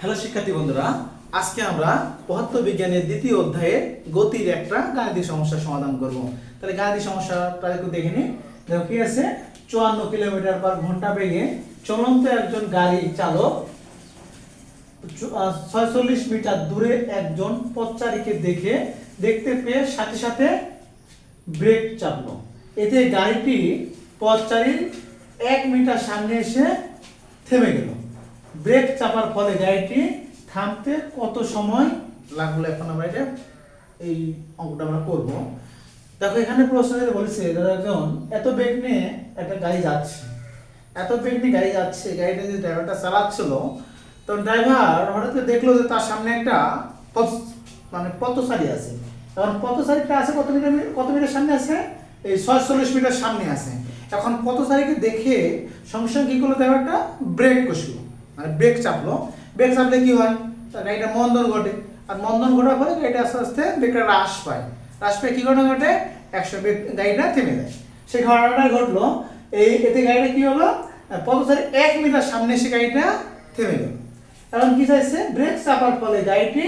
Hello শিক্ষার্থী বন্ধুরা, আজকে আমরা পদার্থ বিজ্ঞানের দ্বিতীয় অধ্যায়ে গতির একটা গাণিতিক সমস্যার সমাধান করব। তাহলে গাণিতিক সমস্যাটা একটু দেখে নিই। দেখো কি আছে? চুয়ান্ন কিলোমিটার পার ঘণ্টা বেগে চলন্ত একজন গাড়ি চালক ছয়চল্লিশ মিটার দূরে একজন পথচারীকে দেখে, দেখতে পেয়ে সাথে সাথে ব্রেক চাপলো। এতে গাড়িটি পথচারীর এক মিটার সামনে এসে থেমে গেল। ব্রেক চাপার ফলে গাড়িটি থামতে কত সময় লাগল এখন আমরা এটা, এই অঙ্কটা আমরা করব। দেখো, এখানে প্রশ্ন বলেছে ধরো একজন, এত বেগ নিয়ে একটা গাড়ি যাচ্ছে, এত বেগ নিয়ে গাড়ি যাচ্ছে, গাড়িটা যে ড্রাইভারটা চালাচ্ছিল, তো ড্রাইভার হঠাৎ দেখল যে তার সামনে একটা পথ মানে পথচারী আছে। তখন পথচারীটা আছে কত মিটার কত মিটার সামনে আছে? এই ছয়চল্লিশ মিটার সামনে আছে। এখন পথচারীকে দেখে সঙ্গে সঙ্গে কী করল ড্রাইভারটা? ব্রেক কষলো। মানে ব্রেক চাপলো ব্রেক চাপলে কি হয়? গাড়িটা মন্দন ঘটে। আর মন্দন ঘটার ফলে গাড়িটা আস্তে আস্তে ব্রেকটা হ্রাস পায়। হ্রাস পেয়ে কী ঘটনা ঘটে? একশো ব্রেক গাড়িটা থেমে যায়। সেই ঘটনাটা ঘটলো। এই এতে গাড়িটা কী হলো? পথচারী এক মিটার সামনে এসে গাড়িটা থেমে গেল। কারণ কী চাইছে? ব্রেক চাপার ফলে গাড়িটি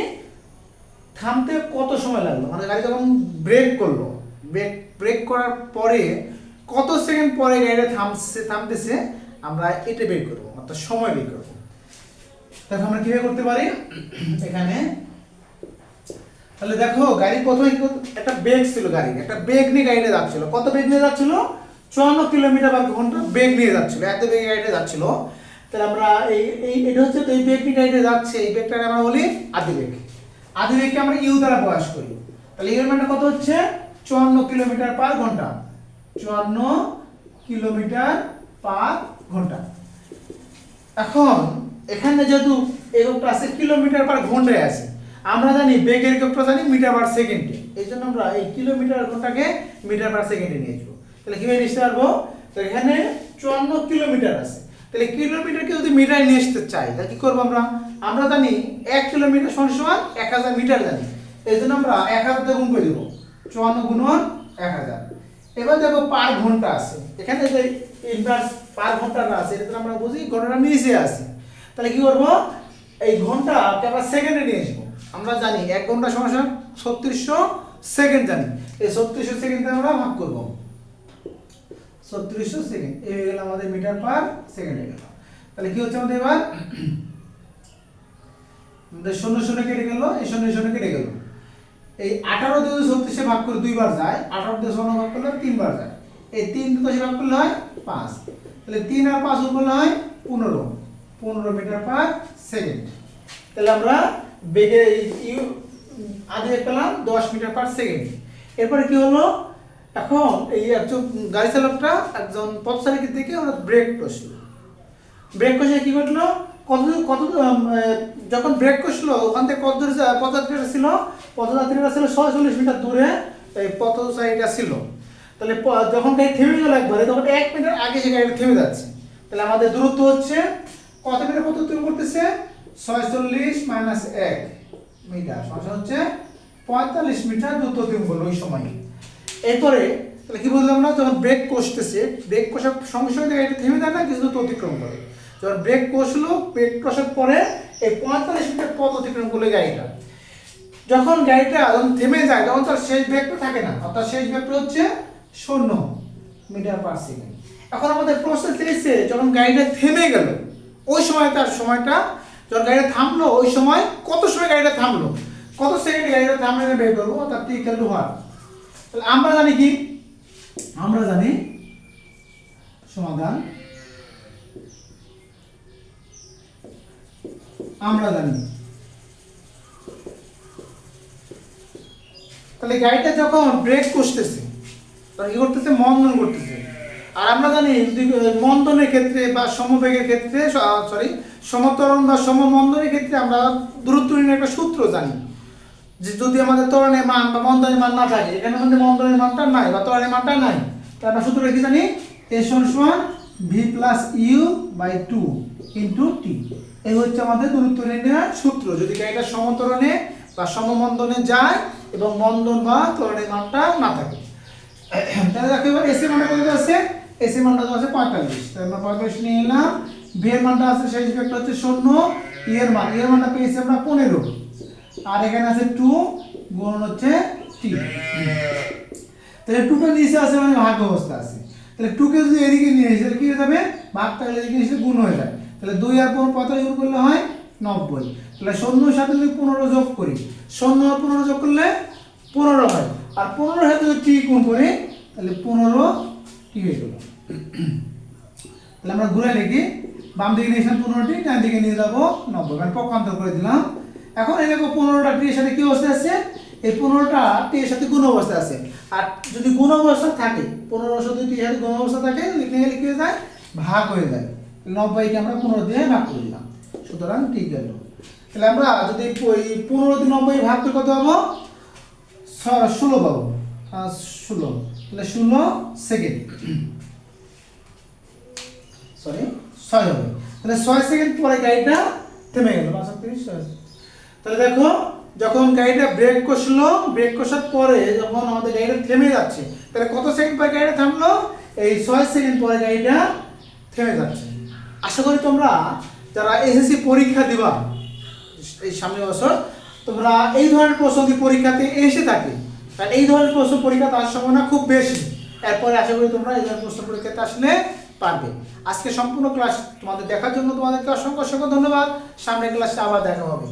থামতে কত সময় লাগল? মানে গাড়ি যখন ব্রেক করল, ব্রেক ব্রেক করার পরে কত সেকেন্ড পরে গাড়িটা থামছে, থামতেছে, আমরা এটা বের করব, অর্থাৎ সময় বের করব। দেখো আমরা কীভাবে করতে পারি? এখানে। তাহলে দেখো, গাড়ি প্রথমে একটা বেগ ছিল গাড়ি একটা বেগ নিয়ে গাড়িটা যাচ্ছিল। কত বেগ নিয়ে যাচ্ছিল? চুয়ান্ন কিলোমিটার পার ঘণ্টা বেগ নিয়ে যাচ্ছিল, এত বেগে গাড়িটা যাচ্ছিল। তাহলে আমরা এই এই এটা হচ্ছে এই বেগ নিয়ে গাড়িটা যাচ্ছে, এই বেগটাকে আমরা বলি আদি বেগ আদি বেগকে আমরা ইউ দ্বারা প্রকাশ করি। তাহলে ইউর মানটা কত হচ্ছে? চুয়ান্ন কিলোমিটার পার ঘণ্টা। চুয়ান্ন কিলোমিটার পার ঘণ্টা। এখন এখানে যেহেতু এককটা আছে কিলোমিটার পার ঘন্টায় আছে। আমরা জানি বেগের এককটা জানি মিটার পার সেকেন্ডে এই জন্য আমরা এই কিলোমিটার ঘন্টাকে মিটার পার সেকেন্ডে নিয়ে যাব তাহলে কীভাবে নিয়ে আসতে পারব? তো এখানে চুয়ান্ন কিলোমিটার আছে। তাহলে কিলোমিটারকে যদি মিটারে নিয়ে আসতে চাই, তাহলে কি করব আমরা? আমরা জানি এক কিলোমিটার সমান সমান এক হাজার মিটার জানি। এই জন্য আমরা এক হাজার গুণ করে দেবো। চুয়ান্ন গুণন এক হাজার। এবার দেখো পার ঘণ্টা আছে। এখানে যে ইনভার্স পার ঘন্টাটা আছে, এটা আমরা বুঝি, ঘন্টাটা নিচে আছে। তাহলে কি করব? এই ঘন্টাকে আমরা সেকেন্ডে নিয়ে আসব। আমরা জানি এক ঘণ্টা সমান ছত্রিশশো সেকেন্ড জানি। এই ছত্রিশশো সেকেন্ডে আমরা ভাগ করব। ছত্রিশশো সেকেন্ড এই হয়ে গেল আমাদের মিটার পার সেকেন্ড হয়ে গেল। তাহলে কি হচ্ছে আমাদের এবার? আমাদের শূন্য শূন্য কেটে গেল, এই শূন্য শূন্য কেটে গেল। এই আঠারো দিয়ে যদি ছত্রিশে ভাগ করে দুইবার যায়, আঠারো দিয়ে শূন্য ভাগ করলে তিনবার যায়। এই তিন দশে ভাগ করলে হয় পাঁচ। তাহলে তিন আর পাঁচ করলে হয় পনেরো। পনেরো মিটার পার সেকেন্ড তাহলে আমরা বেগে ইউ, আগে পেলাম দশ মিটার পার সেকেন্ড এরপরে কি হলো? এখন এই একজন গাড়ি চালকটা একজন পথচারীকে দেখে ওরা ব্রেক কষলো। ব্রেক কষে কি ঘটলো কত কত যখন ব্রেক কষলো, ওখান থেকে কত দূরে পথযাত্রীরা ছিল পথযাত্রীরা ছিল ছয়চল্লিশ মিটার দূরে, এই পথচারীটা ছিল। তাহলে যখন গাড়ি থেমে গেল একবারে, তখন এক মিটার আগে সে গাড়িটা থেমে যাচ্ছে। তাহলে আমাদের দূরত্ব হচ্ছে কত মিটার পথ অতিক্রম করতেছে? ছয়চল্লিশ মাইনাস এক মিটার সমান হচ্ছে পঁয়তাল্লিশ মিটার দ্রুত অতিক্রম করল ওই সময়। এরপরে, তাহলে কি বললাম না? যখন ব্রেক কষতেছে ব্রেক কষার সঙ্গে সঙ্গে গাড়িটা থেমে যায় না কিছু দূরত্ব অতিক্রম করে। যখন ব্রেক কষলো ব্রেক কষার পরে এই পঁয়তাল্লিশ মিটার পথ অতিক্রম করল গাড়িটা। যখন গাড়িটা যখন থেমে যায়, তখন তার শেষ ব্রেকটা থাকে না। অর্থাৎ শেষ ব্রেকটা হচ্ছে শূন্য মিটার পার সেকেন্ড এখন আমাদের প্রশ্ন চেয়েছে যখন গাড়িটা থেমে গেল ওই সময় তার সময়টা যখন গাড়িটা থামলো, ওই সময় কত সময় গাড়িটা থামলো? কত সেকেন্ড গাড়িটা থামলে বের করব? তার টি ইকাল টু ওয়ান তাহলে আমরা জানি কি? আমরা জানি সমাধান। আমরা জানি। তাহলে গাড়িটা যখন ব্রেক করতেছে তখন কি করতেছে? মন্দন করতেছে। আর আমরা জানি মন্দনের ক্ষেত্রে বা সমবেগের ক্ষেত্রে সরি সমতরণ বা সমমন্দনের ক্ষেত্রে আমরা দূরত্ব নির্ণয়ের একটা সূত্র জানি। যে যদি আমাদের ত্বরণের মান বা মন্দনের মান না থাকে, এখানে আমাদের মন্দনের মানটা নাই বা তরণের মানটা নাই। তাহলে আমরা সূত্রটা কি জানি? এস সমান V plus U by two into T এই হচ্ছে আমাদের দূরত্ব নির্ণয়ের সূত্র। যদি গাড়িটা সমতরণে বা সমমন্দনে যায় এবং মন্দন বা ত্বরণের মানটা না থাকে। তাহলে দেখো এবার এসি মানটা কত আছে? এসি মানটা তো আছে পঁয়তাল্লিশ। তাহলে আমরা পঁয়তাল্লিশ নিয়ে এলাম ভি এর মানটা আছে, সেই ভেক্টর হচ্ছে শূন্য। ই এর মান ই এর মানটা পেয়েছি আমরা পনেরো। আর এখানে আছে টু গুণ হচ্ছে টি তাহলে টুটা নিচে আছে মানে ভাগ অবস্থা আছে। তাহলে টুকে যদি এদিকে নিয়ে আসি, তাহলে কি হয়ে যাবে? ভাগটা এদিকে এসে গুণ হয়ে যায়। তাহলে দুই আর পনেরো পঁয়তাল্লিশ গুণ করলে হয় নব্বই। তাহলে শূন্যর সাথে যদি পনেরো যোগ করি, শূন্য আর পনেরো যোগ করলে পনেরো হয়। আর পনেরো সাথে যদি টি গুণ করি, তাহলে পনেরো টি হয়ে গেল তাহলে আমরা ঘুরে লিখি বাম দিকে নিয়েছিলাম পনেরোটি, ডান দিকে নিয়ে যাব নব্বই। মানে পক্ষান্তর করে দিলাম। এখন দেখো পনেরোটা টি এর সাথে কি অবস্থায় আছে? এই পনেরোটা টি এর সাথে গুণ অবস্থা আছে। আর যদি গুণ অবস্থা থাকে, পনেরো যদি টি এর সাথে গুণ অবস্থা থাকে লিখে কি হয়ে যায়? ভাগ হয়ে যায়। নব্বইকে আমরা পনেরো দিয়ে ভাগ করে দিলাম। সুতরাং ঠিক গেল। তাহলে আমরা যদি ওই পনেরো নব্বই ভাগ কত পাবো? ষোলো পাবো। ষোলো। তাহলে ষোলো সেকেন্ড সরি ছয় হবে। তাহলে ছয় সেকেন্ড পরে গাড়িটা থেমে গেল। পাঁচ ছয় তাহলে দেখো, যখন গাড়িটা ব্রেক কষলো ব্রেক কষার পরে যখন আমাদের গাড়িটা থেমে যাচ্ছে, তাহলে কত সেকেন্ড পরে গাড়িটা থামলো? এই ছয় সেকেন্ড পরে গাড়িটা থেমে যাচ্ছে। আশা করি তোমরা যারা এসএসসি পরীক্ষা দিবা, এই সামনে বছর, তোমরা এই ধরনের প্রশ্ন পরীক্ষাতে এসে থাকে। কারণ এই ধরনের প্রশ্ন পরীক্ষা তার সম্ভাবনা খুব বেশি। এরপরে আশা করি তোমরা এই ধরনের প্রশ্ন পরীক্ষাতে আসলে পারবে। আজকে সম্পূর্ণ ক্লাস তোমাদের দেখার জন্য তোমাদেরকে অসংখ্য অসংখ্য ধন্যবাদ। সামনের ক্লাসে আবার দেখা হবে।